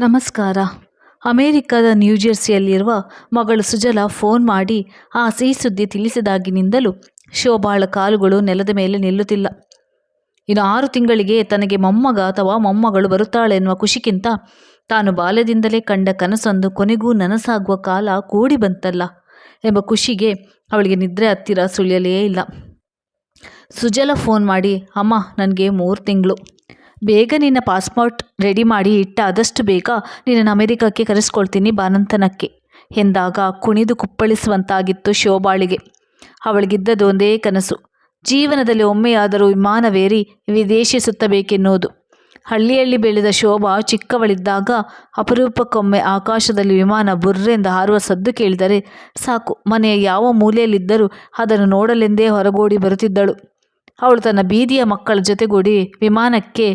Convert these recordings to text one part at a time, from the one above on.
ನಮಸ್ಕಾರ. ಅಮೆರಿಕದ ನ್ಯೂಜೆರ್ಸಿಯಲ್ಲಿರುವ ಮಗಳು ಸುಜಲಾ ಫೋನ್ ಮಾಡಿ ಆ ಸಿಹಿ ಸುದ್ದಿ ತಿಳಿಸಿದಾಗಿನಿಂದಲೂ ಶೋಭಾಳ ಕಾಲುಗಳು ನೆಲದ ಮೇಲೆ ನಿಲ್ಲುತ್ತಿಲ್ಲ. ಇನ್ನು ಆರು ತಿಂಗಳಿಗೆ ತನಗೆ ಮೊಮ್ಮಗ ಅಥವಾ ಮೊಮ್ಮಗಳು ಬರುತ್ತಾಳೆ ಎನ್ನುವ ಖುಷಿಗಿಂತ ತಾನು ಬಾಲ್ಯದಿಂದಲೇ ಕಂಡ ಕನಸೊಂದು ಕೊನೆಗೂ ನನಸಾಗುವ ಕಾಲ ಕೂಡಿ ಬಂತಲ್ಲ ಎಂಬ ಖುಷಿಗೆ ಅವಳಿಗೆ ನಿದ್ರೆ ಹತ್ತಿರ ಸುಳಿಯಲೇ ಇಲ್ಲ. ಸುಜಲ ಫೋನ್ ಮಾಡಿ, ಅಮ್ಮ, ನನಗೆ ಮೂರು ತಿಂಗಳು. ಬೇಗ ನಿನ್ನ ಪಾಸ್ಪೋರ್ಟ್ ರೆಡಿ ಮಾಡಿ ಇಟ್ಟ ಆದಷ್ಟು ಬೇಗ ನಿನ್ನನ್ನು ಅಮೆರಿಕಕ್ಕೆ ಕರೆಸ್ಕೊಳ್ತೀನಿ ಬಾನಂತನಕ್ಕೆ, ಎಂದಾಗ ಕುಣಿದು ಕುಪ್ಪಳಿಸುವಂತಾಗಿತ್ತು ಶೋಭಾಳಿಗೆ ಅವಳಿಗಿದ್ದದು ಒಂದೇ ಕನಸು, ಜೀವನದಲ್ಲಿ ಒಮ್ಮೆಯಾದರೂ ವಿಮಾನವೇರಿ ವಿದೇಶಿ ಸುತ್ತಬೇಕೆನ್ನುವುದು. ಹಳ್ಳಿಯಲ್ಲಿ ಬೆಳೆದ ಶೋಭಾ ಚಿಕ್ಕವಳಿದ್ದಾಗ ಅಪರೂಪಕ್ಕೊಮ್ಮೆ ಆಕಾಶದಲ್ಲಿ ವಿಮಾನ ಬುರ್ರೆಂದ ಹಾರುವ ಸದ್ದು ಕೇಳಿದರೆ ಸಾಕು, ಮನೆಯ ಯಾವ ಮೂಲೆಯಲ್ಲಿದ್ದರೂ ಅದನ್ನು ನೋಡಲೆಂದೇ ಹೊರಗೋಡಿ ಬರುತ್ತಿದ್ದಳು. ಅವಳು ತನ್ನ ಬೀದಿಯ ಮಕ್ಕಳ ಜೊತೆಗೂಡಿ ವಿಮಾನಕ್ಕೆ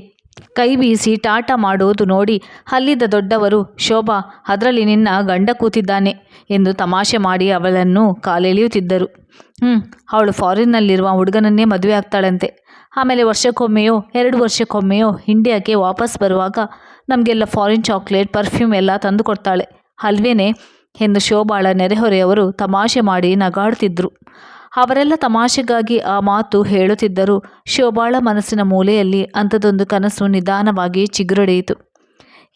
ಕೈ ಬೀಸಿ ಟಾಟ ಮಾಡುವುದು ನೋಡಿ ಅಲ್ಲಿದ್ದ ದೊಡ್ಡವರು, ಶೋಭಾ, ಅದರಲ್ಲಿ ನಿನ್ನ ಗಂಡ ಕೂತಿದ್ದಾನೆ ಎಂದು ತಮಾಷೆ ಮಾಡಿ ಅವಳನ್ನು ಕಾಲೆಳೆಯುತ್ತಿದ್ದರು. ಹ್ಞೂ ಅವಳು ಫಾರಿನ್ನಲ್ಲಿರುವ ಹುಡುಗನನ್ನೇ ಮದುವೆ ಆಗ್ತಾಳಂತೆ. ಆಮೇಲೆ ವರ್ಷಕ್ಕೊಮ್ಮೆಯೋ, ಎರಡು ವರ್ಷಕ್ಕೊಮ್ಮೆಯೋ ಇಂಡಿಯಾಕ್ಕೆ ವಾಪಸ್ ಬರುವಾಗ ನಮಗೆಲ್ಲ ಫಾರಿನ್ ಚಾಕ್ಲೇಟ್, ಪರ್ಫ್ಯೂಮ್ ಎಲ್ಲ ತಂದು ಕೊಡ್ತಾಳೆ. ಅಲ್ವೇನೆ? ಎಂದು ಶೋಭಾಳ ನೆರೆಹೊರೆಯವರು ತಮಾಷೆ ಮಾಡಿ ನಗಾಡುತ್ತಿದ್ದರು ಅವರೆಲ್ಲ ತಮಾಷೆಗಾಗಿ ಆ ಮಾತು ಹೇಳುತ್ತಿದ್ದರೂ. ಶೋಭಾಳ ಮನಸ್ಸಿನ ಮೂಲೆಯಲ್ಲಿ ಅಂಥದ್ದೊಂದು ಕನಸು ನಿಧಾನವಾಗಿ ಚಿಗುರಡೆಯಿತು.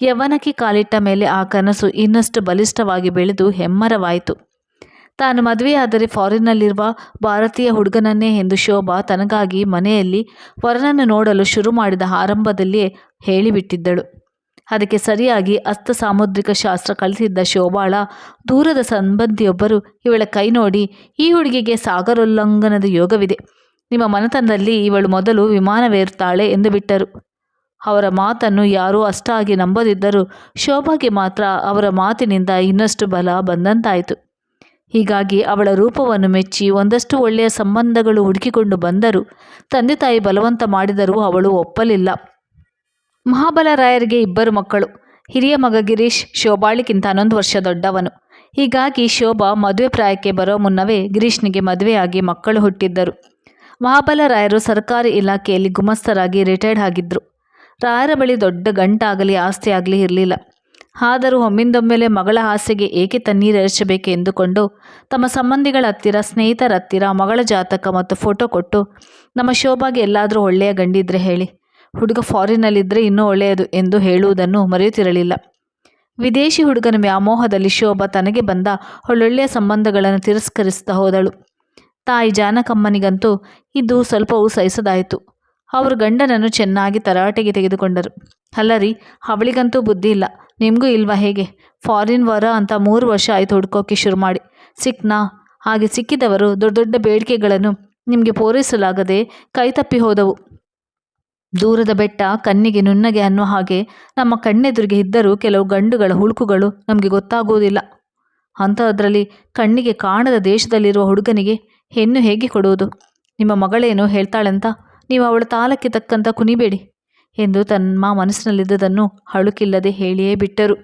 ಯೌವನಕ್ಕೆ ಕಾಲಿಟ್ಟ ಮೇಲೆ ಆ ಕನಸು ಇನ್ನಷ್ಟು ಬಲಿಷ್ಠವಾಗಿ ಬೆಳೆದು ಹೆಮ್ಮರವಾಯಿತು. ತಾನು ಮದುವೆಯಾದರೆ ಫಾರಿನ್ನಲ್ಲಿರುವ ಭಾರತೀಯ ಹುಡುಗನನ್ನೇ ಎಂದು ಶೋಭಾ ತನಗಾಗಿ ಮನೆಯಲ್ಲಿ ವರನನ್ನು ನೋಡಲು ಶುರು ಮಾಡಿದ ಆರಂಭದಲ್ಲಿಯೇ ಹೇಳಿಬಿಟ್ಟಿದ್ದಳು. ಅದಕ್ಕೆ ಸರಿಯಾಗಿ ಅಸ್ತ ಸಾಮುದ್ರಿಕ ಶಾಸ್ತ್ರ ಕಲಿತಿದ್ದ ಶೋಭಾಳ ದೂರದ ಸಂಬಂಧಿಯೊಬ್ಬರು ಇವಳ ಕೈ ನೋಡಿ, ಈ ಹುಡುಗಿಗೆ ಸಾಗರೋಲ್ಲಂಘನದ ಯೋಗವಿದೆ. ನಿಮ್ಮ ಮನತನದಲ್ಲಿ ಇವಳು ಮೊದಲು ವಿಮಾನವೇರುತ್ತಾಳೆ ಎಂದು ಬಿಟ್ಟರು. ಅವರ ಮಾತನ್ನು ಯಾರೂ ಅಷ್ಟಾಗಿ ನಂಬದಿದ್ದರೂ ಶೋಭಾಗೆ ಮಾತ್ರ ಅವರ ಮಾತಿನಿಂದ ಇನ್ನಷ್ಟು ಬಲ ಬಂದಂತಾಯಿತು. ಹೀಗಾಗಿ ಅವಳ ರೂಪವನ್ನು ಮೆಚ್ಚಿ ಒಂದಷ್ಟು ಒಳ್ಳೆಯ ಸಂಬಂಧಗಳು ಹುಡುಕಿಕೊಂಡು ಬಂದರು ತಂದೆ ತಾಯಿ ಬಲವಂತ ಮಾಡಿದರೂ ಅವಳು ಒಪ್ಪಲಿಲ್ಲ. ಮಹಾಬಲರಾಯರಿಗೆ ಇಬ್ಬರು ಮಕ್ಕಳು. ಹಿರಿಯ ಮಗ ಗಿರೀಶ್ ಶೋಭಾಳಿಗಿಂತ ಹನ್ನೊಂದು ವರ್ಷ ದೊಡ್ಡವನು. ಹೀಗಾಗಿ ಶೋಭಾ ಮದುವೆ ಪ್ರಾಯಕ್ಕೆ ಬರೋ ಮುನ್ನವೇ ಗಿರೀಶ್ನಿಗೆ ಮದುವೆಯಾಗಿ ಮಕ್ಕಳು ಹುಟ್ಟಿದ್ದರು. ಮಹಾಬಲರಾಯರು ಸರ್ಕಾರಿ ಇಲಾಖೆಯಲ್ಲಿ ಗುಮಸ್ತರಾಗಿ ರಿಟೈರ್ಡ್ ಆಗಿದ್ದರು ರಾಯರ ಬಳಿ ದೊಡ್ಡ ಗಂಟಾಗಲಿ ಆಸ್ತಿಯಾಗಲಿ ಇರಲಿಲ್ಲ. ಆದರೂ ಒಮ್ಮಿಂದೊಮ್ಮೆಲೆ ಮಗಳ ಆಸೆಗೆ ಏಕೆ ತಣ್ಣೀರೆರಚಬೇಕು ಎಂದುಕೊಂಡು ತಮ್ಮ ಸಂಬಂಧಿಗಳ ಹತ್ತಿರ, ಸ್ನೇಹಿತರ ಹತ್ತಿರ, ಮಗಳ ಜಾತಕ ಮತ್ತು ಫೋಟೋ ಕೊಟ್ಟು, ನಮ್ಮ ಶೋಭಾಗೆ ಎಲ್ಲಾದರೂ ಒಳ್ಳೆಯ ಗಂಡಿದ್ರೆ ಹೇಳಿ. ಹುಡುಗ ಫಾರಿನ್ನಲ್ಲಿದ್ದರೆ ಇನ್ನೂ ಒಳ್ಳೆಯದು ಎಂದು ಹೇಳುವುದನ್ನು ಮರೆಯುತ್ತಿರಲಿಲ್ಲ. ವಿದೇಶಿ ಹುಡುಗನ ವ್ಯಾಮೋಹದಲ್ಲಿ ಶೋಭ ತನಗೆ ಬಂದ ಒಳ್ಳೊಳ್ಳೆಯ ಸಂಬಂಧಗಳನ್ನು ತಿರಸ್ಕರಿಸ್ತಾ ಹೋದಳು. ತಾಯಿ ಜಾನಕಮ್ಮನಿಗಂತೂ ಇದು ಸ್ವಲ್ಪವೂ ಸಹಿಸದಾಯಿತು. ಅವರು ಗಂಡನನ್ನು ಚೆನ್ನಾಗಿ ತರಾಟೆಗೆ ತೆಗೆದುಕೊಂಡರು. ಅಲ್ಲರಿ, ಅವಳಿಗಂತೂ ಬುದ್ಧಿ ಇಲ್ಲ. ನಿಮಗೂ ಇಲ್ವಾ ಹೇಗೆ? ಫಾರಿನ್ ವರ ಅಂತ ಮೂರು ವರ್ಷ ಆಯಿತು ಹುಡ್ಕೋಕೆ ಶುರು ಮಾಡಿ. ಸಿಕ್ನಾ? ಹಾಗೆ ಸಿಕ್ಕಿದವರು ದೊಡ್ಡ ದೊಡ್ಡ ಬೇಡಿಕೆಗಳನ್ನು ನಿಮಗೆ ಪೂರೈಸಲಾಗದೆ ಕೈತಪ್ಪಿ ಹೋದವು. ದೂರದ ಬೆಟ್ಟ, ಕಣ್ಣಿಗೆ ನುಣ್ಣಗೆ ಅನ್ನುವ ಹಾಗೆ ನಮ್ಮ ಕಣ್ಣೆದುರಿಗೆ ಇದ್ದರೂ ಕೆಲವು ಗಂಡುಗಳ ಹುಳುಕುಗಳು ನಮಗೆ ಗೊತ್ತಾಗುವುದಿಲ್ಲ. ಅಂಥದ್ರಲ್ಲಿ ಕಣ್ಣಿಗೆ ಕಾಣದ ದೇಶದಲ್ಲಿರುವ ಹುಡುಗನಿಗೆ ಹೆಣ್ಣು ಹೇಗೆ ಕೊಡುವುದು? ನಿಮ್ಮ ಮಗಳೇನು ಹೇಳ್ತಾಳೆಂತ, ನೀವು ಅವಳ ತಾಲಕ್ಕೆ ತಕ್ಕಂತ ಕುಣಿಬೇಡಿ ಎಂದು ತಮ್ಮ ಮನಸ್ಸಿನಲ್ಲಿದ್ದುದನ್ನು ಹಳುಕಿಲ್ಲದೆ ಹೇಳಿಯೇ ಬಿಟ್ಟರು.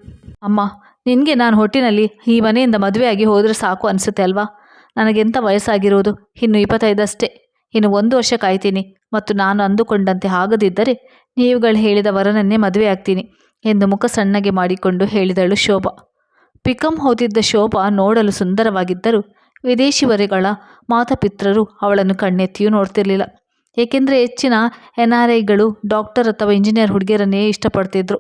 ಅಮ್ಮ, ನಿನಗೆ ನಾನು ಹೊಟ್ಟಿನಲ್ಲಿ ಈ ಮನೆಯಿಂದ ಮದುವೆಯಾಗಿ ಹೋದರೆ ಸಾಕು ಅನಿಸುತ್ತೆ ಅಲ್ವಾ? ನನಗೆಂಥ ವಯಸ್ಸಾಗಿರುವುದು ಇನ್ನು ಇಪ್ಪತ್ತೈದಷ್ಟೇ. ಇನ್ನು ಒಂದು ವರ್ಷ ಕಾಯ್ತೀನಿ ಮತ್ತು ನಾನು ಅಂದುಕೊಂಡಂತೆ ಆಗದಿದ್ದರೆ ನೀವುಗಳು ಹೇಳಿದ ವರನನ್ನೇ ಮದುವೆ ಆಗ್ತೀನಿ ಎಂದು ಮುಖ ಸಣ್ಣಗೆ ಮಾಡಿಕೊಂಡು ಹೇಳಿದಳು ಶೋಭಾ. ಪಿಕಂ ಹೋದಿದ್ದ ಶೋಭಾ ನೋಡಲು ಸುಂದರವಾಗಿದ್ದರೂ ವಿದೇಶಿವರೆಗಳ ಮಾತಾಪಿತ್ರರು ಅವಳನ್ನು ಕಣ್ಣೆತ್ತಿಯೂ ನೋಡ್ತಿರಲಿಲ್ಲ. ಏಕೆಂದರೆ ಹೆಚ್ಚಿನ ಎನ್ ಆರ್ ಐಗಳು ಡಾಕ್ಟರ್ ಅಥವಾ ಇಂಜಿನಿಯರ್ ಹುಡುಗಿಯರನ್ನೇ ಇಷ್ಟಪಡ್ತಿದ್ರು.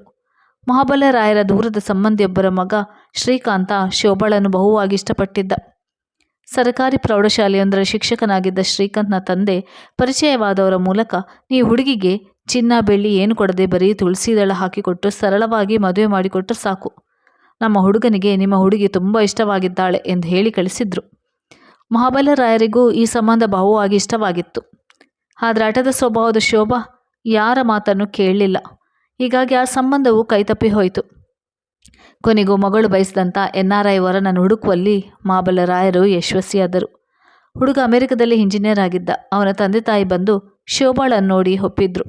ಮಹಾಬಲರಾಯರ ದೂರದ ಸಂಬಂಧಿಯೊಬ್ಬರ ಮಗ ಶ್ರೀಕಾಂತ ಶೋಭಾಳನ್ನು ಬಹುವಾಗಿ ಇಷ್ಟಪಟ್ಟಿದ್ದ. ಸರ್ಕಾರಿ ಪ್ರೌಢಶಾಲೆಯೊಂದರ ಶಿಕ್ಷಕನಾಗಿದ್ದ ಶ್ರೀಕಾಂತ್ನ ತಂದೆ ಪರಿಚಯವಾದವರ ಮೂಲಕ ಈ ಹುಡುಗಿಗೆ ಚಿನ್ನ, ಬೆಳ್ಳಿ ಏನು ಕೊಡದೆ ಬರೀ ತುಳಸಿ ದಳ ಹಾಕಿಕೊಟ್ಟು ಸರಳವಾಗಿ ಮದುವೆ ಮಾಡಿಕೊಟ್ಟರೆ ಸಾಕು. ನಮ್ಮ ಹುಡುಗನಿಗೆ ನಿಮ್ಮ ಹುಡುಗಿ ತುಂಬ ಇಷ್ಟವಾಗಿದ್ದಾಳೆ ಎಂದು ಹೇಳಿ ಕಳಿಸಿದ್ರು. ಮಹಾಬಲರಾಯರಿಗೂ ಈ ಸಂಬಂಧ ಬಹುವಾಗಿ ಇಷ್ಟವಾಗಿತ್ತು. ಆದರೆ ಆಟದ ಸ್ವಭಾವದ ಶೋಭಾ ಯಾರ ಮಾತನ್ನು ಕೇಳಲಿಲ್ಲ. ಹೀಗಾಗಿ ಆ ಸಂಬಂಧವು ಕೈತಪ್ಪಿ ಹೋಯಿತು. ಕೊನೆಗೂ ಮಗಳು ಬಯಸಿದಂಥ ಎನ್ ಆರ್ ಐ ವರನನ್ನು ಹುಡುಕುವಲ್ಲಿ ಮಾಬಲರಾಯರು ಯಶಸ್ವಿಯಾದರು. ಹುಡುಗ ಅಮೆರಿಕದಲ್ಲಿ ಇಂಜಿನಿಯರ್ ಆಗಿದ್ದ ಅವನ ತಂದೆ ತಾಯಿ ಬಂದು ಶೋಭಾಳನ್ನು ನೋಡಿ ಒಪ್ಪಿದ್ರು.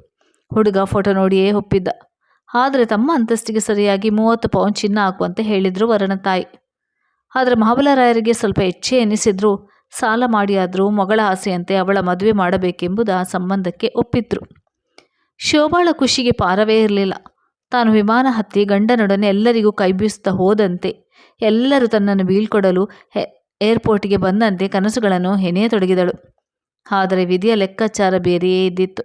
ಹುಡುಗ ಫೋಟೋ ನೋಡಿಯೇ ಒಪ್ಪಿದ್ದ. ಆದರೆ ತಮ್ಮ ಅಂತಸ್ತಿಗೆ ಸರಿಯಾಗಿ ಮೂವತ್ತು ಪೌಂಡ್ ಚಿನ್ನ ಹಾಕುವಂತೆ ಹೇಳಿದರು ವರನ ತಾಯಿ. ಆದರೆ ಮಹಾಬಲರಾಯರಿಗೆ ಸ್ವಲ್ಪ ಹೆಚ್ಚೆ ಎನಿಸಿದ್ರು ಸಾಲ ಮಾಡಿಯಾದರೂ ಮಗಳ ಆಸೆಯಂತೆ ಅವಳ ಮದುವೆ ಮಾಡಬೇಕೆಂಬುದು ಆ ಸಂಬಂಧಕ್ಕೆ ಒಪ್ಪಿದ್ರು. ಶೋಭಾಳ ಖುಷಿಗೆ ಪಾರವೇ ಇರಲಿಲ್ಲ. ತಾನು ವಿಮಾನ ಹತ್ತಿ ಗಂಡನೊಡನೆ ಎಲ್ಲರಿಗೂ ಕೈಬೀಸುತ್ತಾ ಹೋದಂತೆ, ಎಲ್ಲರೂ ತನ್ನನ್ನು ಬೀಳ್ಕೊಡಲು ಏರ್ಪೋರ್ಟ್ಗೆ ಬಂದಂತೆ ಕನಸುಗಳನ್ನು ಹೆಣೆಯತೊಡಗಿದಳು ಆದರೆ ವಿಧಿಯ ಲೆಕ್ಕಾಚಾರ ಬೇರೆಯೇ ಇದ್ದಿತ್ತು.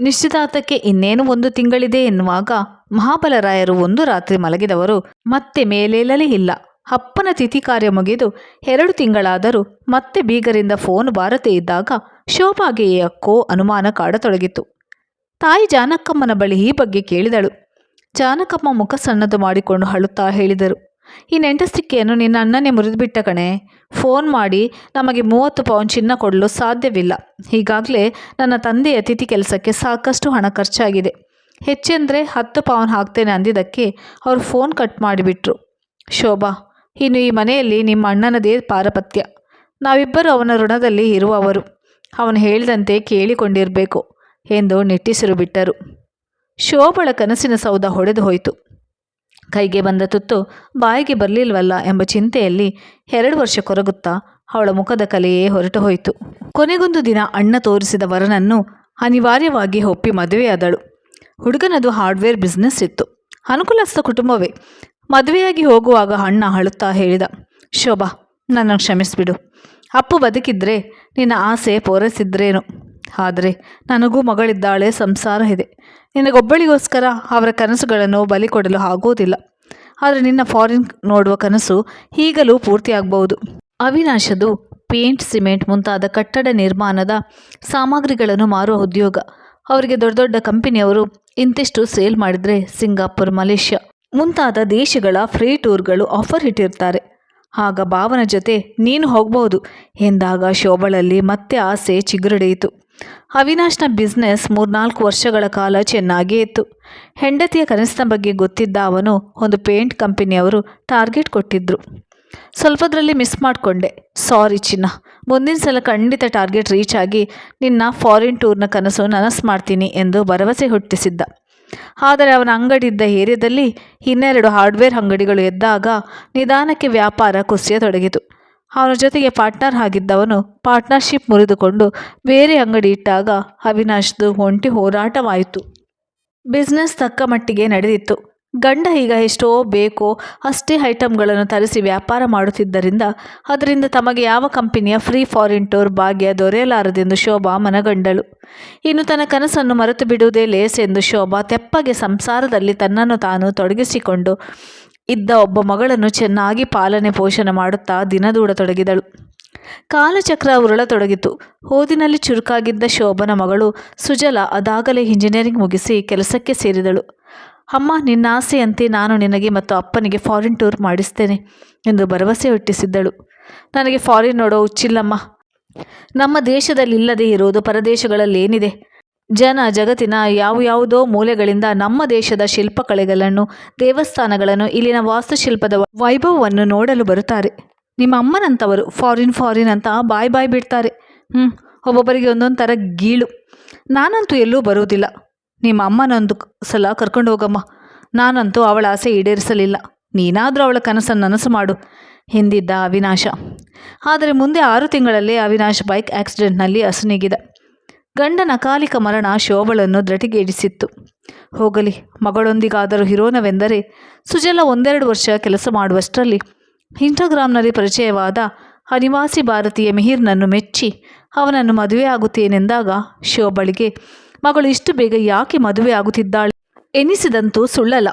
ನಿಶ್ಚಿತಾರ್ಥಕ್ಕೆ ಇನ್ನೇನು ಒಂದು ತಿಂಗಳಿದೆ ಎನ್ನುವಾಗ ಮಹಾಬಲರಾಯರು ಒಂದು ರಾತ್ರಿ ಮಲಗಿದವರು ಮತ್ತೆ ಮೇಲೇಳಲೇ ಇಲ್ಲ. ಅಪ್ಪನ ತಿಥಿ ಕಾರ್ಯ ಮುಗಿದು ಎರಡು ತಿಂಗಳಾದರೂ ಮತ್ತೆ ಬೀಗರಿಂದ ಫೋನ್ ಬಾರದೇ ಇದ್ದಾಗ ಶೋಭಾಗೆ ಯಾಕೋ ಅನುಮಾನ ಕಾಡತೊಡಗಿತು ತಾಯಿ ಜಾನಕ್ಕಮ್ಮನ ಬಳಿ ಈ ಬಗ್ಗೆ ಕೇಳಿದಳು. ಜಾನಕಮ್ಮ ಮುಖ ಸಣ್ಣದು ಮಾಡಿಕೊಂಡು ಅಳುತ್ತಾ ಹೇಳಿದರು. ಈ ನೆಂಟಸ್ತಿಕೆಯನ್ನು ನಿನ್ನ ಅಣ್ಣನೇ ಮುರಿದುಬಿಟ್ಟ ಕಣೆ. ಫೋನ್ ಮಾಡಿ ನಮಗೆ ಮೂವತ್ತು ಪೌಂಡ್ ಚಿನ್ನ ಕೊಡಲು ಸಾಧ್ಯವಿಲ್ಲ. ಈಗಾಗಲೇ ನನ್ನ ತಂದೆಯ ಅತಿಥಿ ಕೆಲಸಕ್ಕೆ ಸಾಕಷ್ಟು ಹಣ ಖರ್ಚಾಗಿದೆ. ಹೆಚ್ಚೆಂದರೆ ಹತ್ತು ಪೌನ್ ಹಾಕ್ತೇನೆ ಅಂದಿದ್ದಕ್ಕೆ ಅವರು ಫೋನ್ ಕಟ್ ಮಾಡಿಬಿಟ್ರು. ಶೋಭಾ, ಇನ್ನು ಈ ಮನೆಯಲ್ಲಿ ನಿಮ್ಮ ಅಣ್ಣನದೇ ಪಾರಪತ್ಯ. ನಾವಿಬ್ಬರು ಅವನ ಋಣದಲ್ಲಿ ಇರುವವರು. ಅವನು ಹೇಳಿದಂತೆ ಕೇಳಿಕೊಂಡಿರಬೇಕು ಎಂದು ನಿಟ್ಟಿಸಿರು ಬಿಟ್ಟರು. ಶೋಭಳ ಕನಸಿನ ಸೌಧ ಹೊಡೆದು ಹೋಯಿತು. ಕೈಗೆ ಬಂದ ತುತ್ತು ಬಾಯಿಗೆ ಬರಲಿಲ್ವಲ್ಲ ಎಂಬ ಚಿಂತೆಯಲ್ಲಿ ಎರಡು ವರ್ಷ ಕೊರಗುತ್ತಾ ಅವಳ ಮುಖದ ಕಲೆಯೇ ಹೊರಟು ಹೋಯಿತು. ಕೊನೆಗೊಂದು ದಿನ ಅಣ್ಣ ತೋರಿಸಿದ ವರನನ್ನು ಅನಿವಾರ್ಯವಾಗಿ ಒಪ್ಪಿ ಮದುವೆಯಾದಳು. ಹುಡುಗನದು ಹಾರ್ಡ್ವೇರ್ ಬಿಸ್ನೆಸ್ ಇತ್ತು. ಅನುಕೂಲಸ್ಥ ಕುಟುಂಬವೇ. ಮದುವೆಯಾಗಿ ಹೋಗುವಾಗ ಅಣ್ಣ ಅಳುತ್ತಾ ಹೇಳಿದ, ಶೋಭಾ, ನನ್ನನ್ನು ಕ್ಷಮಿಸಿಬಿಡು. ಅಪ್ಪು ಬದುಕಿದ್ರೆ ನಿನ್ನ ಆಸೆ ಪೂರೈಸಿದ್ರೇನು? ಆದರೆ ನನಗೂ ಮಗಳಿದ್ದಾಳೆ ಸಂಸಾರ ಇದೆ ನಿನಗೊಬ್ಬಳಿಗೋಸ್ಕರ ಅವರ ಕನಸುಗಳನ್ನು ಬಲಿ ಕೊಡಲು ಆಗೋದಿಲ್ಲ ಆದರೆ ನಿನ್ನ ಫಾರಿನ್ ನೋಡುವ ಕನಸು ಈಗಲೂ ಪೂರ್ತಿಯಾಗಬಹುದು. ಅವಿನಾಶದು ಪೇಂಟ್ ಸಿಮೆಂಟ್ ಮುಂತಾದ ಕಟ್ಟಡ ನಿರ್ಮಾಣದ ಸಾಮಗ್ರಿಗಳನ್ನು ಮಾರುವ ಉದ್ಯೋಗ. ಅವರಿಗೆ ದೊಡ್ಡ ದೊಡ್ಡ ಕಂಪನಿಯವರು ಇಂತಿಷ್ಟು ಸೇಲ್ ಮಾಡಿದರೆ ಸಿಂಗಾಪುರ್, ಮಲೇಷ್ಯಾ ಮುಂತಾದ ದೇಶಗಳ ಫ್ರೀ ಟೂರ್ಗಳು ಆಫರ್ ಇಟ್ಟಿರ್ತಾರೆ. ಆಗ ಭಾವನ ಜೊತೆ ನೀನು ಹೋಗಬಹುದು ಎಂದಾಗ ಶೋಭಳಲ್ಲಿ ಮತ್ತೆ ಆಸೆ ಚಿಗುರಡೆಯಿತು. ಅವಿನಾಶ್ನ ಬಿಸ್ನೆಸ್ ಮೂರ್ನಾಲ್ಕು ವರ್ಷಗಳ ಕಾಲ ಚೆನ್ನಾಗೇ ಇತ್ತು. ಹೆಂಡತಿಯ ಕನಸಿನ ಬಗ್ಗೆ ಗೊತ್ತಿದ್ದ ಅವನು ಒಂದು ಪೇಂಟ್ ಕಂಪನಿಯವರು ಟಾರ್ಗೆಟ್ ಕೊಟ್ಟಿದ್ದರು ಸ್ವಲ್ಪದ್ರಲ್ಲಿ ಮಿಸ್ ಮಾಡಿಕೊಂಡೆ. ಸಾರಿ ಚಿನ್ನ. ಮುಂದಿನ ಸಲ ಖಂಡಿತ ಟಾರ್ಗೆಟ್ ರೀಚ್ ಆಗಿ ನಿನ್ನ ಫಾರಿನ್ ಟೂರ್ನ ಕನಸು ನನಸು ಮಾಡ್ತೀನಿ ಎಂದು ಭರವಸೆ ಹುಟ್ಟಿಸಿದ್ದ. ಆದರೆ ಅವನ ಅಂಗಡಿ ಇದ್ದ ಏರಿಯಾದಲ್ಲಿ ಇನ್ನೆರಡು ಹಾರ್ಡ್ವೇರ್ ಅಂಗಡಿಗಳು ಎದ್ದಾಗ ನಿಧಾನಕ್ಕೆ ವ್ಯಾಪಾರ ಕುಸಿಯತೊಡಗಿತು ಅವನ ಜೊತೆಗೆ ಪಾರ್ಟ್ನರ್ ಆಗಿದ್ದವನು ಪಾರ್ಟ್ನರ್ಶಿಪ್ ಮುರಿದುಕೊಂಡು ಬೇರೆ ಅಂಗಡಿ ಇಟ್ಟಾಗ ಅವಿನಾಶ್ದು ಒಂಟಿ ಹೋರಾಟವಾಯಿತು. ಬಿಸ್ನೆಸ್ ತಕ್ಕ ಮಟ್ಟಿಗೆ ನಡೆದಿತ್ತು. ಗಂಡ ಈಗ ಎಷ್ಟೋ ಬೇಕೋ ಅಷ್ಟೇ ಐಟಮ್ಗಳನ್ನು ತರಿಸಿ ವ್ಯಾಪಾರ ಮಾಡುತ್ತಿದ್ದರಿಂದ ಅದರಿಂದ ತಮಗೆ ಯಾವ ಕಂಪನಿಯ ಫ್ರೀ ಫಾರಿನ್ ಟೂರ್ ಭಾಗ್ಯ ದೊರೆಯಲಾರದೆಂದು ಶೋಭಾ ಮನಗಂಡಳು. ಇನ್ನು ತನ್ನ ಕನಸನ್ನು ಮರೆತು ಬಿಡುವುದೇ ಎಂದು ಶೋಭಾ ತೆಪ್ಪಗೆ ಸಂಸಾರದಲ್ಲಿ ತನ್ನನ್ನು ತಾನು ತೊಡಗಿಸಿಕೊಂಡು ಇದ್ದ ಒಬ್ಬ ಮಗಳನ್ನು ಚೆನ್ನಾಗಿ ಪಾಲನೆ, ಪೋಷಣೆ ಮಾಡುತ್ತಾ ದಿನದೂಡತೊಡಗಿದಳು ಕಾಲಚಕ್ರ ಉರುಳತೊಡಗಿತು ಓದಿನಲ್ಲಿ ಚುರುಕಾಗಿದ್ದ ಶೋಭನ ಮಗಳು ಸುಜಲ ಅದಾಗಲೇ ಇಂಜಿನಿಯರಿಂಗ್ ಮುಗಿಸಿ ಕೆಲಸಕ್ಕೆ ಸೇರಿದಳು. ಅಮ್ಮ ನಿನ್ನ ಆಸೆಯಂತೆ ನಾನು ನಿನಗೆ ಮತ್ತು ಅಪ್ಪನಿಗೆ ಫಾರಿನ್ ಟೂರ್ ಮಾಡಿಸ್ತೇನೆ ಎಂದು ಭರವಸೆ ಹುಟ್ಟಿಸಿದ್ದಳು. ನನಗೆ ಫಾರಿನ್ ನೋಡೋ ಹುಚ್ಚಿಲ್ಲಮ್ಮ. ನಮ್ಮ ದೇಶದಲ್ಲಿಲ್ಲದೆ ಇರೋದು ಪರದೇಶಗಳಲ್ಲೇನಿದೆ. ಜನ ಜಗತ್ತಿನ ಯಾವ ಯಾವುದೋ ಮೂಲೆಗಳಿಂದ ನಮ್ಮ ದೇಶದ ಶಿಲ್ಪಕಲೆಗಳನ್ನು, ದೇವಸ್ಥಾನಗಳನ್ನು, ಇಲ್ಲಿನ ವಾಸ್ತುಶಿಲ್ಪದ ವೈಭವವನ್ನು ನೋಡಲು ಬರುತ್ತಾರೆ. ನಿಮ್ಮ ಅಮ್ಮನಂಥವರು ಫಾರಿನ್ ಫಾರಿನ್ ಅಂತ ಬಾಯ್ ಬಾಯ್ ಬಿಡ್ತಾರೆ. ಹ್ಞೂ ಒಬ್ಬೊಬ್ಬರಿಗೆ ಒಂದೊಂದು ಥರ ಗೀಳು. ನಾನಂತೂ ಎಲ್ಲೂ ಬರುವುದಿಲ್ಲ. ನಿಮ್ಮ ಅಮ್ಮನೊಂದು ಸಲ ಕರ್ಕೊಂಡು ಹೋಗಮ್ಮ. ನಾನಂತೂ ಅವಳ ಆಸೆ ಈಡೇರಿಸಲಿಲ್ಲ. ನೀನಾದರೂ ಅವಳ ಕನಸನ್ನು ನನಸು ಮಾಡು, ಎಂದಿದ್ದ ಅವಿನಾಶ. ಆದರೆ ಮುಂದೆ ಆರು ತಿಂಗಳಲ್ಲೇ ಅವಿನಾಶ್ ಬೈಕ್ ಆಕ್ಸಿಡೆಂಟ್ನಲ್ಲಿ ಅಸುನೀಗಿದ ಗಂಡನ ಅಕಾಲಿಕ ಮರಣ ಶೋಭಳನ್ನು ದ್ರಟಿಗೇಡಿಸಿತ್ತು ಹೋಗಲಿ, ಮಗಳೊಂದಿಗಾದರೂ ಹಿರೋನವೆಂದರೆ ಸುಜಲ ಒಂದೆರಡು ವರ್ಷ ಕೆಲಸ ಮಾಡುವಷ್ಟರಲ್ಲಿ ಇನ್ಸ್ಟಾಗ್ರಾಮ್ನಲ್ಲಿ ಪರಿಚಯವಾದ ಅನಿವಾಸಿ ಭಾರತೀಯ ಮಿಹಿರ್ನನ್ನು ಮೆಚ್ಚಿ ಅವನನ್ನು ಮದುವೆ ಆಗುತ್ತೇನೆಂದಾಗ ಶೋಭಳಿಗೆ, ಮಗಳು ಇಷ್ಟು ಬೇಗ ಯಾಕೆ ಮದುವೆ ಆಗುತ್ತಿದ್ದಾಳೆ? ಎನಿಸಿದಂತೂ ಸುಳ್ಳಲ್ಲ.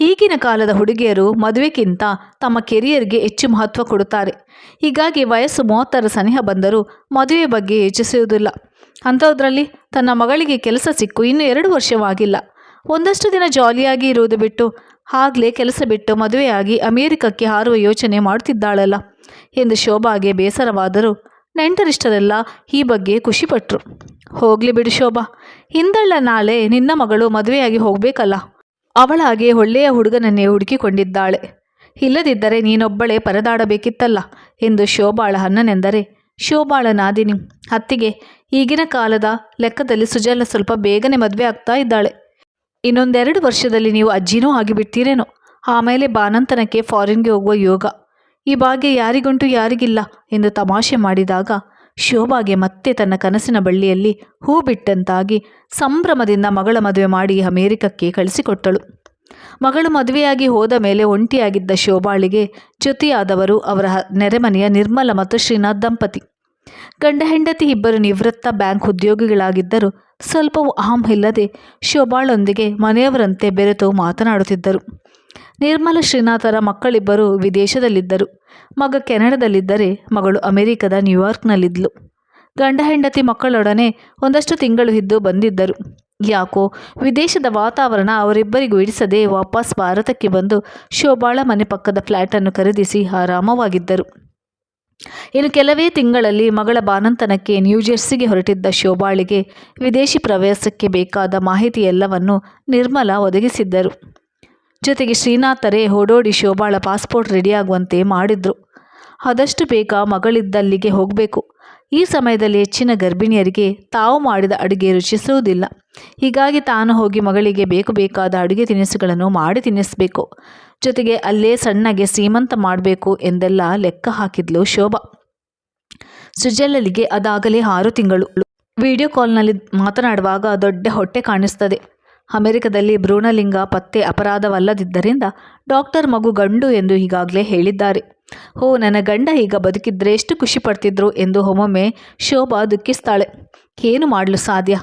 ಈಗಿನ ಕಾಲದ ಹುಡುಗಿಯರು ಮದುವೆಗಿಂತ ತಮ್ಮ ಕೆರಿಯರ್ಗೆ ಹೆಚ್ಚು ಮಹತ್ವ ಕೊಡುತ್ತಾರೆ. ಹೀಗಾಗಿ ವಯಸ್ಸು ಮೂವತ್ತರ ಸನಿಹ ಬಂದರೂ ಮದುವೆ ಬಗ್ಗೆ ಯೋಚಿಸುವುದಿಲ್ಲ. ಅಂಥದ್ರಲ್ಲಿ ತನ್ನ ಮಗಳಿಗೆ ಕೆಲಸ ಸಿಕ್ಕು, ಇನ್ನು ಎರಡು ವರ್ಷವಾಗಿಲ್ಲ. ಒಂದಷ್ಟು ದಿನ ಜಾಲಿಯಾಗಿ ಇರುವುದು ಬಿಟ್ಟು ಆಗಲೇ ಕೆಲಸ ಬಿಟ್ಟು ಮದುವೆಯಾಗಿ ಅಮೇರಿಕಕ್ಕೆ ಹಾರುವ ಯೋಚನೆ ಮಾಡುತ್ತಿದ್ದಾಳಲ್ಲ ಎಂದು ಶೋಭಾಗೆ ಬೇಸರವಾದರೂ ನೆಂಟರಿಷ್ಟರೆಲ್ಲ ಈ ಬಗ್ಗೆ ಖುಷಿಪಟ್ಟರು ಹೋಗ್ಲಿ ಬಿಡು ಶೋಭಾ ಹಿಂದಳ್ಳ ನಾಳೆ ನಿನ್ನ ಮಗಳು ಮದುವೆಯಾಗಿ ಹೋಗಬೇಕಲ್ಲ. ಅವಳಾಗೆ ಒಳ್ಳೆಯ ಹುಡುಗನನ್ನೇ ಹುಡುಕಿಕೊಂಡಿದ್ದಾಳೆ. ಇಲ್ಲದಿದ್ದರೆ ನೀನೊಬ್ಬಳೇ ಪರದಾಡಬೇಕಿತ್ತಲ್ಲ ಎಂದು ಶೋಭಾಳ ಅನ್ನನೆಂದರೆ ಶೋಭಾಳ ನಾದಿನಿ, ಅತ್ತಿಗೆ ಈಗಿನ ಕಾಲದ ಲೆಕ್ಕದಲ್ಲಿ ಸುಜಲ ಸ್ವಲ್ಪ ಬೇಗನೆ ಮದುವೆ ಆಗ್ತಾ ಇದ್ದಾಳೆ. ಇನ್ನೊಂದೆರಡು ವರ್ಷದಲ್ಲಿ ನೀವು ಅಜ್ಜಿನೂ ಆಗಿಬಿಡ್ತೀರೇನೋ? ಆಮೇಲೆ ಬಾನಂತನಕ್ಕೆ ಫಾರಿನ್ಗೆ ಹೋಗುವ ಯೋಗ. ಈ ಭಾಗ್ಯ ಯಾರಿಗುಂಟು ಯಾರಿಗಿಲ್ಲ ಎಂದು ತಮಾಷೆ ಮಾಡಿದಾಗ ಶೋಭಾಗೆ ಮತ್ತೆ ತನ್ನ ಕನಸಿನ ಬಳ್ಳಿಯಲ್ಲಿ ಹೂ ಬಿಟ್ಟಂತಾಗಿ ಸಂಭ್ರಮದಿಂದ ಮಗಳ ಮದುವೆ ಮಾಡಿ ಅಮೇರಿಕಕ್ಕೆ ಕಳಿಸಿಕೊಟ್ಟಳು. ಮಗಳು ಮದುವೆಯಾಗಿ ಹೋದ ಮೇಲೆ ಒಂಟಿಯಾಗಿದ್ದ ಶೋಭಾಳಿಗೆ ಜೊತೆಯಾದವರು ಅವರ ನೆರೆಮನೆಯ ನಿರ್ಮಲ ಮತ್ತು ಶ್ರೀನಾಥ್ ದಂಪತಿ. ಗಂಡ ಹೆಂಡತಿ ಇಬ್ಬರು ನಿವೃತ್ತ ಬ್ಯಾಂಕ್ ಉದ್ಯೋಗಿಗಳಾಗಿದ್ದರು ಸ್ವಲ್ಪವೂ ಅಹಂ ಇಲ್ಲದೆ ಶೋಭಾಳೊಂದಿಗೆ ಮನೆಯವರಂತೆ ಬೆರೆತು ಮಾತನಾಡುತ್ತಿದ್ದರು. ನಿರ್ಮಲ, ಶ್ರೀನಾಥರ ಮಕ್ಕಳಿಬ್ಬರು ವಿದೇಶದಲ್ಲಿದ್ದರು. ಮಗ ಕೆನಡಾದಲ್ಲಿದ್ದರೆ ಮಗಳು ಅಮೆರಿಕದ ನ್ಯೂಯಾರ್ಕ್ನಲ್ಲಿದ್ದಳು ಗಂಡ ಹೆಂಡತಿ ಮಕ್ಕಳೊಡನೆ ಒಂದಷ್ಟು ತಿಂಗಳು ಇದ್ದು ಬಂದಿದ್ದರು. ಯಾಕೋ ವಿದೇಶದ ವಾತಾವರಣ ಅವರಿಬ್ಬರಿಗೂ ಇಡಿಸದೆ ವಾಪಸ್ ಭಾರತಕ್ಕೆ ಬಂದು ಶೋಭಾಳ ಮನೆ ಪಕ್ಕದ ಫ್ಲ್ಯಾಟನ್ನು ಖರೀದಿಸಿ ಆರಾಮವಾಗಿದ್ದರು. ಇನ್ನು ಕೆಲವೇ ತಿಂಗಳಲ್ಲಿ ಮಗಳ ಬಾನಂತನಕ್ಕೆ ನ್ಯೂಜೆರ್ಸಿಗೆ ಹೊರಟಿದ್ದ ಶೋಭಾಳಿಗೆ ವಿದೇಶಿ ಪ್ರವಾಸಕ್ಕೆ ಬೇಕಾದ ಮಾಹಿತಿ ಎಲ್ಲವನ್ನು ನಿರ್ಮಲ ಒದಗಿಸಿದ್ದರು. ಜೊತೆಗೆ ಶ್ರೀನಾಥರೇ ಓಡೋಡಿ ಶೋಭಾಳ ಪಾಸ್ಪೋರ್ಟ್ ರೆಡಿಯಾಗುವಂತೆ ಮಾಡಿದ್ರು. ಆದಷ್ಟು ಬೇಗ ಮಗಳಿದ್ದಲ್ಲಿಗೆ ಹೋಗಬೇಕು. ಈ ಸಮಯದಲ್ಲಿ ಹೆಚ್ಚಿನ ಗರ್ಭಿಣಿಯರಿಗೆ ತಾವು ಮಾಡಿದ ಅಡುಗೆ ರುಚಿಸುವುದಿಲ್ಲ. ಹೀಗಾಗಿ ತಾನು ಹೋಗಿ ಮಗಳಿಗೆ ಬೇಕು ಬೇಕಾದ ಅಡುಗೆ ತಿನಿಸುಗಳನ್ನು ಮಾಡಿ ತಿನ್ನಿಸಬೇಕು. ಜೊತೆಗೆ ಅಲ್ಲೇ ಸಣ್ಣಗೆ ಸೀಮಂತ ಮಾಡಬೇಕು ಎಂದೆಲ್ಲ ಲೆಕ್ಕ ಹಾಕಿದ್ಲು ಶೋಭಾ. ಸುಜಲಲಿಗೆ ಅದಾಗಲೇ ಆರು ತಿಂಗಳು. ವಿಡಿಯೋ ಕಾಲ್ನಲ್ಲಿ ಮಾತನಾಡುವಾಗ ದೊಡ್ಡ ಹೊಟ್ಟೆ ಕಾಣಿಸ್ತದೆ. ಅಮೆರಿಕದಲ್ಲಿ ಭ್ರೂಣಲಿಂಗ ಪತ್ತೆ ಅಪರಾಧವಲ್ಲದಿದ್ದರಿಂದ ಡಾಕ್ಟರ್ ಮಗು ಗಂಡು ಎಂದು ಈಗಾಗಲೇ ಹೇಳಿದ್ದಾರೆ. ಓ ನನ್ನ ಗಂಡ ಈಗ ಬದುಕಿದ್ರೆ ಎಷ್ಟು ಖುಷಿ ಪಡ್ತಿದ್ರು ಎಂದು ಒಮ್ಮೊಮ್ಮೆ ಶೋಭಾ ದುಃಖಿಸ್ತಾಳೆ. ಏನು ಮಾಡಲು ಸಾಧ್ಯ?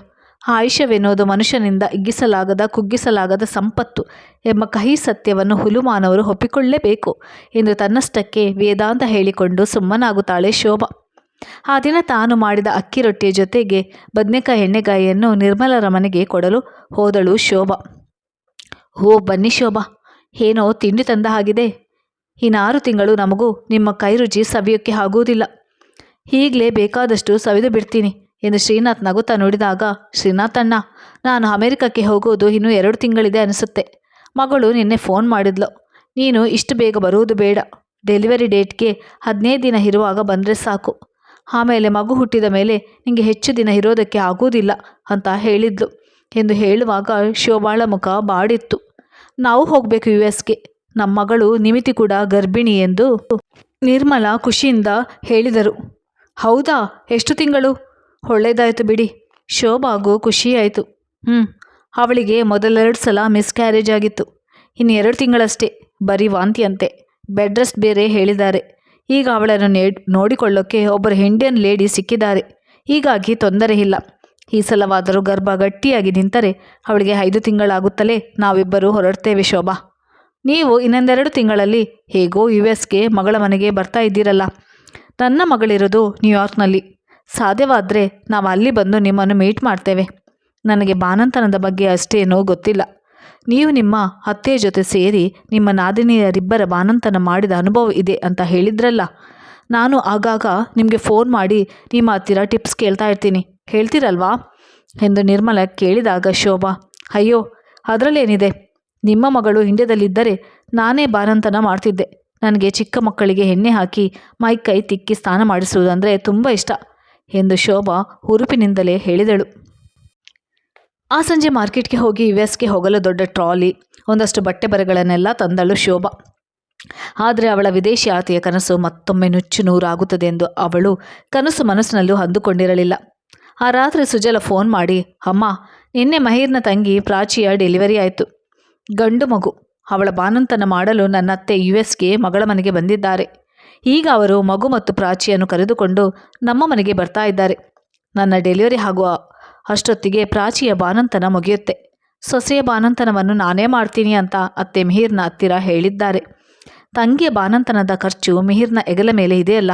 ಆಯುಷ್ಯವೆನ್ನುವುದು ಮನುಷ್ಯನಿಂದ ಇಗ್ಗಿಸಲಾಗದ ಕುಗ್ಗಿಸಲಾಗದ ಸಂಪತ್ತು ಎಂಬ ಕಹಿ ಸತ್ಯವನ್ನು ಹುಲುಮಾನವರು ಒಪ್ಪಿಕೊಳ್ಳಲೇಬೇಕು ಎಂದು ತನ್ನಷ್ಟಕ್ಕೆ ವೇದಾಂತ ಹೇಳಿಕೊಂಡು ಸುಮ್ಮನಾಗುತ್ತಾಳೆ ಶೋಭಾ. ಆ ದಿನ ತಾನು ಮಾಡಿದ ಅಕ್ಕಿ ರೊಟ್ಟಿಯ ಜೊತೆಗೆ ಬದನೆಕಾಯಿ ಎಣ್ಣೆಗಾಯಿಯನ್ನು ನಿರ್ಮಲರ ಮನೆಗೆ ಕೊಡಲು ಹೋದಳು ಶೋಭಾ. ಓ ಬನ್ನಿ ಶೋಭಾ. ಏನೋ ತಿಂಡಿ ತಂದ ಹಾಗಿದೆ. ಇನ್ನಾರು ತಿಂಗಳು ನಮಗೂ ನಿಮ್ಮ ಕೈ ರುಚಿ ಸವಿಯೋಕ್ಕೆ ಆಗುವುದಿಲ್ಲ. ಈಗಲೇ ಬೇಕಾದಷ್ಟು ಸವಿದು ಬಿಡ್ತೀನಿ ಎಂದು ಶ್ರೀನಾಥ್ ನಗುತ್ತಾ ನೋಡಿದಾಗ, ಶ್ರೀನಾಥ್ ಅಣ್ಣ, ನಾನು ಅಮೆರಿಕಕ್ಕೆ ಹೋಗೋದು ಇನ್ನೂ ಎರಡು ತಿಂಗಳಿದೆ ಅನಿಸುತ್ತೆ. ಮಗಳು ನಿನ್ನೆ ಫೋನ್ ಮಾಡಿದ್ಲು. ನೀನು ಇಷ್ಟು ಬೇಗ ಬರುವುದು ಬೇಡ. ಡೆಲಿವರಿ ಡೇಟ್ಗೆ ಹದಿನೈದು ದಿನ ಇರುವಾಗ ಬಂದರೆ ಸಾಕು. ಆಮೇಲೆ ಮಗು ಹುಟ್ಟಿದ ಮೇಲೆ ನಿಮಗೆ ಹೆಚ್ಚು ದಿನ ಇರೋದಕ್ಕೆ ಆಗುವುದಿಲ್ಲ ಅಂತ ಹೇಳಿದ್ಲು ಎಂದು ಹೇಳುವಾಗ ಶೋಭಾಳ ಮುಖ ಬಾಡಿತ್ತು. ನಾವು ಹೋಗಬೇಕು ಯು ಎಸ್ಗೆ. ನಮ್ಮ ಮಗಳು ನಿಮಿತಿ ಕೂಡ ಗರ್ಭಿಣಿ ಎಂದು ನಿರ್ಮಲಾ ಖುಷಿಯಿಂದ ಹೇಳಿದರು. ಹೌದಾ? ಎಷ್ಟು ತಿಂಗಳು? ಒಳ್ಳೆಯದಾಯಿತು ಬಿಡಿ. ಶೋಭಾಗೂ ಖುಷಿಯಾಯಿತು. ಹ್ಞೂ ಅವಳಿಗೆ ಮೊದಲೆರಡು ಸಲ ಮಿಸ್ಕ್ಯಾರೇಜ್ ಆಗಿತ್ತು. ಇನ್ನು ಎರಡು ತಿಂಗಳಷ್ಟೇ, ಬರೀ ವಾಂತಿಯಂತೆ. ಬೆಡ್ ರೆಸ್ಟ್ ಬೇರೆ ಹೇಳಿದ್ದಾರೆ. ಈಗ ಅವಳನ್ನು ನೇ ನೋಡಿಕೊಳ್ಳೋಕ್ಕೆ ಒಬ್ಬರು ಇಂಡಿಯನ್ ಲೇಡಿ ಸಿಕ್ಕಿದ್ದಾರೆ. ಹೀಗಾಗಿ ತೊಂದರೆ ಇಲ್ಲ. ಈ ಸಲವಾದರೂ ಗರ್ಭ ಗಟ್ಟಿಯಾಗಿ ನಿಂತರೆ ಅವಳಿಗೆ ಐದು ತಿಂಗಳಾಗುತ್ತಲೇ ನಾವಿಬ್ಬರೂ ಹೊರಡ್ತೇವೆ ಶೋಭಾ. ನೀವು ಇನ್ನೊಂದೆರಡು ತಿಂಗಳಲ್ಲಿ ಹೇಗೋ ಯು ಎಸ್ಗೆ ಮಗಳ ಮನೆಗೆ ಬರ್ತಾ ಇದ್ದೀರಲ್ಲ. ನನ್ನ ಮಗಳಿರೋದು ನ್ಯೂಯಾರ್ಕ್ನಲ್ಲಿ. ಸಾಧ್ಯವಾದರೆ ನಾವು ಅಲ್ಲಿ ಬಂದು ನಿಮ್ಮನ್ನು ಮೀಟ್ ಮಾಡ್ತೇವೆ. ನನಗೆ ಬಾನಂತನದ ಬಗ್ಗೆ ಅಷ್ಟೇನೂ ಗೊತ್ತಿಲ್ಲ. ನೀವು ನಿಮ್ಮ ಅತ್ತೆಯ ಜೊತೆ ಸೇರಿ ನಿಮ್ಮ ನಾದಿನಿಯರಿಬ್ಬರ ಬಾನಂತನ ಮಾಡಿದ ಅನುಭವ ಇದೆ ಅಂತ ಹೇಳಿದ್ರಲ್ಲ. ನಾನು ಆಗಾಗ ನಿಮಗೆ ಫೋನ್ ಮಾಡಿ ನಿಮ್ಮ ಹತ್ತಿರ ಟಿಪ್ಸ್ ಕೇಳ್ತಾ ಇರ್ತೀನಿ. ಹೇಳ್ತೀರಲ್ವಾ? ಎಂದು ನಿರ್ಮಲ ಕೇಳಿದಾಗ ಶೋಭಾ, ಅಯ್ಯೋ, ಅದರಲ್ಲೇನಿದೆ? ನಿಮ್ಮ ಮಗಳು ಇಂಡ್ಯದಲ್ಲಿದ್ದರೆ ನಾನೇ ಬಾನಂತನ ಮಾಡ್ತಿದ್ದೆ. ನನಗೆ ಚಿಕ್ಕ ಮಕ್ಕಳಿಗೆ ಎಣ್ಣೆ ಹಾಕಿ, ಮೈ ಕೈ ತಿಕ್ಕಿ ಸ್ನಾನ ಮಾಡಿಸುವುದಂದರೆ ತುಂಬ ಇಷ್ಟ ಎಂದು ಶೋಭಾ ಹುರುಪಿನಿಂದಲೇ ಹೇಳಿದಳು. ಆ ಸಂಜೆ ಮಾರ್ಕೆಟ್ಗೆ ಹೋಗಿ ಯು ಎಸ್ಗೆ ಹೋಗಲು ದೊಡ್ಡ ಟ್ರಾಲಿ, ಒಂದಷ್ಟು ಬಟ್ಟೆ ಬರೆಗಳನ್ನೆಲ್ಲ ತಂದಳು ಶೋಭಾ. ಆದರೆ ಅವಳ ವಿದೇಶಿ ಆತೆಯ ಕನಸು ಮತ್ತೊಮ್ಮೆ ನುಚ್ಚು ನೂರಾಗುತ್ತದೆ ಎಂದು ಅವಳು ಕನಸು ಮನಸ್ಸಿನಲ್ಲೂ ಅಂದುಕೊಂಡಿರಲಿಲ್ಲ. ಆ ರಾತ್ರಿ ಸುಜಲ ಫೋನ್ ಮಾಡಿ, ಅಮ್ಮ, ನಿನ್ನೆ ಮಹಿರ್ನ ತಂಗಿ ಪ್ರಾಚಿಯ ಡೆಲಿವರಿ ಆಯಿತು. ಗಂಡು ಮಗು. ಅವಳ ಬಾನಂತನ ಮಾಡಲು ನನ್ನ ಅತ್ತೆ ಯು ಎಸ್ಗೆ ಮಗಳ ಮನೆಗೆ ಬಂದಿದ್ದಾರೆ. ಈಗ ಅವರು ಮಗು ಮತ್ತು ಪ್ರಾಚಿಯನ್ನು ಕರೆದುಕೊಂಡು ನಮ್ಮ ಮನೆಗೆ ಬರ್ತಾ ಇದ್ದಾರೆ. ನನ್ನ ಡೆಲಿವರಿ ಆಗುವ ಅಷ್ಟೊತ್ತಿಗೆ ಪ್ರಾಚಿಯ ಬಾನಂತನ ಮುಗಿಯುತ್ತೆ. ಸೊಸೆಯ ಬಾನಂತನವನ್ನು ನಾನೇ ಮಾಡ್ತೀನಿ ಅಂತ ಅತ್ತೆ ಮಿಹಿರ್ನ ಹತ್ತಿರ ಹೇಳಿದ್ದಾರೆ. ತಂಗಿಯ ಬಾನಂತನದ ಖರ್ಚು ಮಿಹಿರ್ನ ಎಗಲ ಮೇಲೆ ಇದೆಯಲ್ಲ?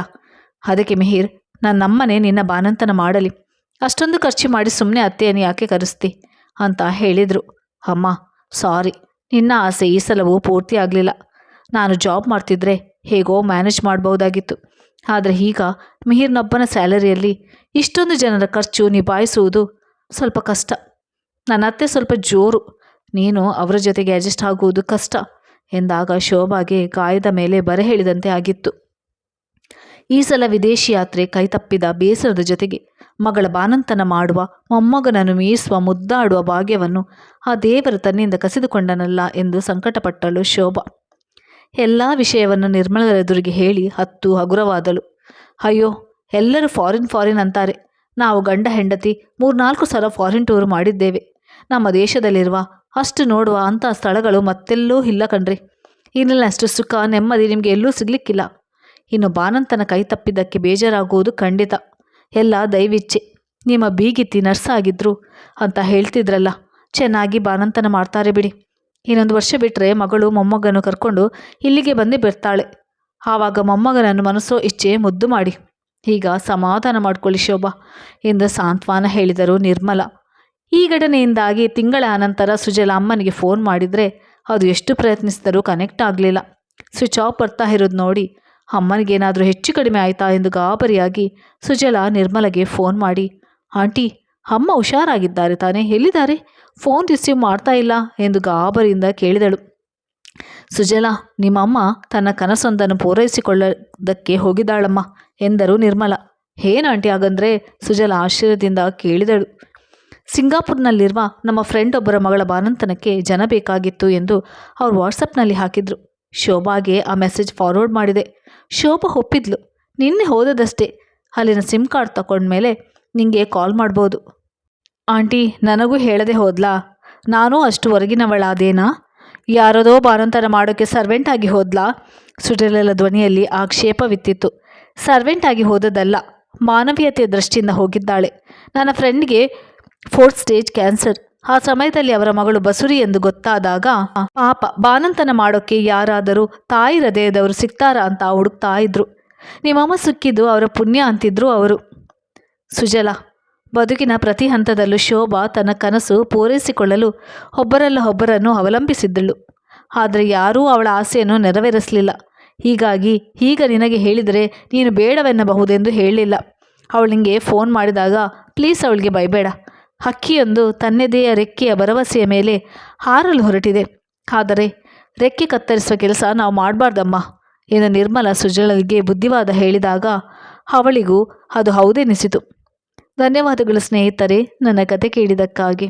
ಅದಕ್ಕೆ ಮಿಹಿರ್, ನನ್ನಮ್ಮನೇ ನಿನ್ನ ಬಾನಂತನ ಮಾಡಲಿ. ಅಷ್ಟೊಂದು ಖರ್ಚು ಮಾಡಿ ಸುಮ್ಮನೆ ಅತ್ತೆಯನ್ನು ಯಾಕೆ ಕರೆಸ್ತಿ? ಅಂತ ಹೇಳಿದರು. ಅಮ್ಮ, ಸಾರಿ. ನಿನ್ನ ಆಸೆ ಈ ಸಲವೂ ಪೂರ್ತಿ ಆಗಲಿಲ್ಲ. ನಾನು ಜಾಬ್ ಮಾಡ್ತಿದ್ರೆ ಹೇಗೋ ಮ್ಯಾನೇಜ್ ಮಾಡಬಹುದಾಗಿತ್ತು. ಆದರೆ ಈಗ ಮಿಹಿರ್ನೊಬ್ಬನ ಸ್ಯಾಲರಿಯಲ್ಲಿ ಇಷ್ಟೊಂದು ಜನರ ಖರ್ಚು ನಿಭಾಯಿಸುವುದು ಸ್ವಲ್ಪ ಕಷ್ಟ. ನನ್ನ ಅತ್ತೆ ಸ್ವಲ್ಪ ಜೋರು. ನೀನು ಅವರ ಜೊತೆಗೆ ಅಡ್ಜಸ್ಟ್ ಆಗುವುದು ಕಷ್ಟ ಎಂದಾಗ ಶೋಭಾಗೆ ಗಾಯದ ಮೇಲೆ ಬರೆ ಹೇಳಿದಂತೆ ಆಗಿತ್ತು. ಈ ಸಲ ವಿದೇಶಿ ಯಾತ್ರೆ ಕೈತಪ್ಪಿದ ಬೇಸರದ ಜೊತೆಗೆ ಮಗಳ ಬಾನಂತನ ಮಾಡುವ, ಮೊಮ್ಮಗನನ್ನು ಮೀಸುವ ಮುದ್ದಾಡುವ ಭಾಗ್ಯವನ್ನು ಆ ದೇವರು ತನ್ನಿಂದ ಕಸಿದುಕೊಂಡನಲ್ಲ ಎಂದು ಸಂಕಟಪಟ್ಟಳು ಶೋಭಾ. ಎಲ್ಲ ವಿಷಯವನ್ನು ನಿರ್ಮಲರ ಎದುರಿಗೆ ಹೇಳಿ ಹತ್ತು ಹಗುರವಾದಳು. ಅಯ್ಯೋ, ಎಲ್ಲರೂ ಫಾರಿನ್ ಫಾರಿನ್ ಅಂತಾರೆ. ನಾವು ಗಂಡ ಹೆಂಡತಿ, ಮೂರ್ನಾಲ್ಕು ಸಲ ಫಾರಿನ್ ಟೂರ್ ಮಾಡಿದ್ದೇವೆ. ನಮ್ಮ ದೇಶದಲ್ಲಿರುವ ಅಷ್ಟು ನೋಡುವ ಅಂಥ ಸ್ಥಳಗಳು ಮತ್ತೆಲ್ಲೂ ಇಲ್ಲ ಕಣ್ರಿ. ಇನ್ನಿಲ್ಲಷ್ಟು ಸುಖ, ನೆಮ್ಮದಿ ನಿಮಗೆ ಎಲ್ಲೂ ಸಿಗ್ಲಿಕ್ಕಿಲ್ಲ. ಇನ್ನು ಬಾನಂತನ ಕೈ ತಪ್ಪಿದ್ದಕ್ಕೆ ಬೇಜಾರಾಗುವುದು ಖಂಡಿತ. ಎಲ್ಲ ದೈವಿಚ್ಛೆ. ನಿಮ್ಮ ಬೀಗಿತಿ ನರ್ಸ್ ಆಗಿದ್ರು ಅಂತ ಹೇಳ್ತಿದ್ರಲ್ಲ, ಚೆನ್ನಾಗಿ ಬಾನಂತನ ಮಾಡ್ತಾರೆ ಬಿಡಿ. ಇನ್ನೊಂದು ವರ್ಷ ಬಿಟ್ಟರೆ ಮಗಳು ಮೊಮ್ಮಗನ್ನು ಕರ್ಕೊಂಡು ಇಲ್ಲಿಗೆ ಬಂದು ಬರ್ತಾಳೆ. ಆವಾಗ ಮೊಮ್ಮಗನನ್ನು ಮನಸ್ಸೋ ಇಚ್ಛೆ ಮುದ್ದು ಮಾಡಿ. ಈಗ ಸಮಾಧಾನ ಮಾಡ್ಕೊಳ್ಳಿ ಶೋಭಾ ಎಂದು ಸಾಂತ್ವನ ಹೇಳಿದರು ನಿರ್ಮಲ. ಈ ಘಟನೆಯಿಂದಾಗಿ ತಿಂಗಳ ಅನಂತರ ಸುಜಲ ಅಮ್ಮನಿಗೆ ಫೋನ್ ಮಾಡಿದರೆ ಅದು ಎಷ್ಟು ಪ್ರಯತ್ನಿಸಿದರೂ ಕನೆಕ್ಟ್ ಆಗಲಿಲ್ಲ. ಸ್ವಿಚ್ ಆಫ್ ಬರ್ತಾ ಇರೋದು ನೋಡಿ ಅಮ್ಮನಿಗೇನಾದರೂ ಹೆಚ್ಚು ಕಡಿಮೆ ಆಯಿತಾ ಎಂದು ಗಾಬರಿಯಾಗಿ ಸುಜಲ ನಿರ್ಮಲಗೆ ಫೋನ್ ಮಾಡಿ, ಆಂಟಿ, ಅಮ್ಮ ಹುಷಾರಾಗಿದ್ದಾರೆ ತಾನೇ, ಎಲ್ಲಿದ್ದಾರೆ? ಫೋನ್ ರಿಸೀವ್ ಮಾಡ್ತಾ ಇಲ್ಲ ಎಂದು ಗಾಬರಿಯಿಂದ ಕೇಳಿದಳು. ಸುಜಲ, ನಿಮ್ಮಮ್ಮ ತನ್ನ ಕನಸೊಂದನ್ನು ಪೂರೈಸಿಕೊಳ್ಳದಕ್ಕೆ ಹೋಗಿದ್ದಾಳಮ್ಮ ಎಂದರು ನಿರ್ಮಲ. ಏನು ಆಂಟಿ ಹಾಗಂದ್ರೆ? ಸುಜಲ ಆಶ್ಚರ್ಯದಿಂದ ಕೇಳಿದಳು. ಸಿಂಗಾಪುರ್ನಲ್ಲಿರುವ ನಮ್ಮ ಫ್ರೆಂಡ್ ಒಬ್ಬರ ಮಗಳ ಬಾನಂತನಕ್ಕೆ ಜನ ಬೇಕಾಗಿತ್ತು ಎಂದು ಅವರು ವಾಟ್ಸಪ್ನಲ್ಲಿ ಹಾಕಿದ್ರು. ಶೋಭಾಗೆ ಆ ಮೆಸೇಜ್ ಫಾರ್ವರ್ಡ್ ಮಾಡಿದೆ. ಶೋಭಾ ಒಪ್ಪಿದ್ಲು. ನಿನ್ನೆ ಹೋದದಷ್ಟೇ. ಅಲ್ಲಿನ ಸಿಮ್ ಕಾರ್ಡ್ ತಗೊಂಡ್ಮೇಲೆ ನಿಂಗೆ ಕಾಲ್ ಮಾಡ್ಬೋದು. ಆಂಟಿ, ನನಗೂ ಹೇಳದೆ ಹೋದ್ಲಾ? ನಾನು ಅಷ್ಟು ಹೊರಗಿನವಳಾದೇನಾ ಯಾರದೋ ಬಾರಂತರ ಮಾಡೋಕ್ಕೆ ಸರ್ವೆಂಟ್ ಆಗಿ ಹೋದ್ಲಾ? ಸುಟಲೆಲ ಧ್ವನಿಯಲ್ಲಿ ಆಕ್ಷೇಪವಿತ್ತಿತ್ತು ಸರ್ವೆಂಟ್ ಆಗಿ ಹೋದದಲ್ಲ. ಮಾನವೀಯತೆಯ ದೃಷ್ಟಿಯಿಂದ ಹೋಗಿದ್ದಾಳೆ. ನನ್ನ ಫ್ರೆಂಡ್ಗೆ ಫೋರ್ತ್ ಸ್ಟೇಜ್ ಕ್ಯಾನ್ಸರ್ ಆ ಸಮಯದಲ್ಲಿ ಅವರ ಮಗಳು ಬಸುರಿ ಎಂದು ಗೊತ್ತಾದಾಗ, ಪಾಪ ಬಾನಂತನ ಮಾಡೋಕ್ಕೆ ಯಾರಾದರೂ ತಾಯಿ ಹೃದಯದವರು ಸಿಗ್ತಾರಾ ಅಂತ ಹುಡುಕ್ತಾ ಇದ್ರು. ನಿಮ್ಮಮ್ಮ ಸಿಕ್ಕಿದ್ದು ಅವರ ಪುಣ್ಯ ಅಂತಿದ್ರು ಅವರು. ಸುಜಲ, ಬದುಕಿನ ಪ್ರತಿ ಹಂತದಲ್ಲೂ ಶೋಭಾ ತನ್ನ ಕನಸು ಪೂರೈಸಿಕೊಳ್ಳಲು ಒಬ್ಬರಲ್ಲ ಒಬ್ಬರನ್ನು ಅವಲಂಬಿಸಿದ್ದಳು. ಆದರೆ ಯಾರೂ ಅವಳ ಆಸೆಯನ್ನು ನೆರವೇರಿಸಲಿಲ್ಲ. ಹೀಗಾಗಿ ಈಗ ನಿನಗೆ ಹೇಳಿದರೆ ನೀನು ಬೇಡವೆನ್ನಬಹುದೆಂದು ಹೇಳಲಿಲ್ಲ ಅವಳಿಗೆ ಫೋನ್ ಮಾಡಿದಾಗ, ಪ್ಲೀಸ್ ಅವಳಿಗೆ ಬೈಬೇಡ. ಹಕ್ಕಿಯೊಂದು ತನ್ನೆದೆಯ ರೆಕ್ಕೆಯ ಭರವಸೆಯ ಮೇಲೆ ಹಾರಲು ಹೊರಟಿದೆ. ಆದರೆ ರೆಕ್ಕೆ ಕತ್ತರಿಸುವ ಕೆಲಸ ನಾವು ಮಾಡಬಾರ್ದಮ್ಮ ಎಂದು ನಿರ್ಮಲ ಸುಜಲಗೆ ಬುದ್ಧಿವಾದ ಹೇಳಿದಾಗ ಅವಳಿಗೂ ಅದು ಹೌದೆನಿಸಿತು. ಧನ್ಯವಾದಗಳು ಸ್ನೇಹಿತರೆ, ನನ್ನ ಕತೆ ಕೇಳಿದ್ದಕ್ಕಾಗಿ.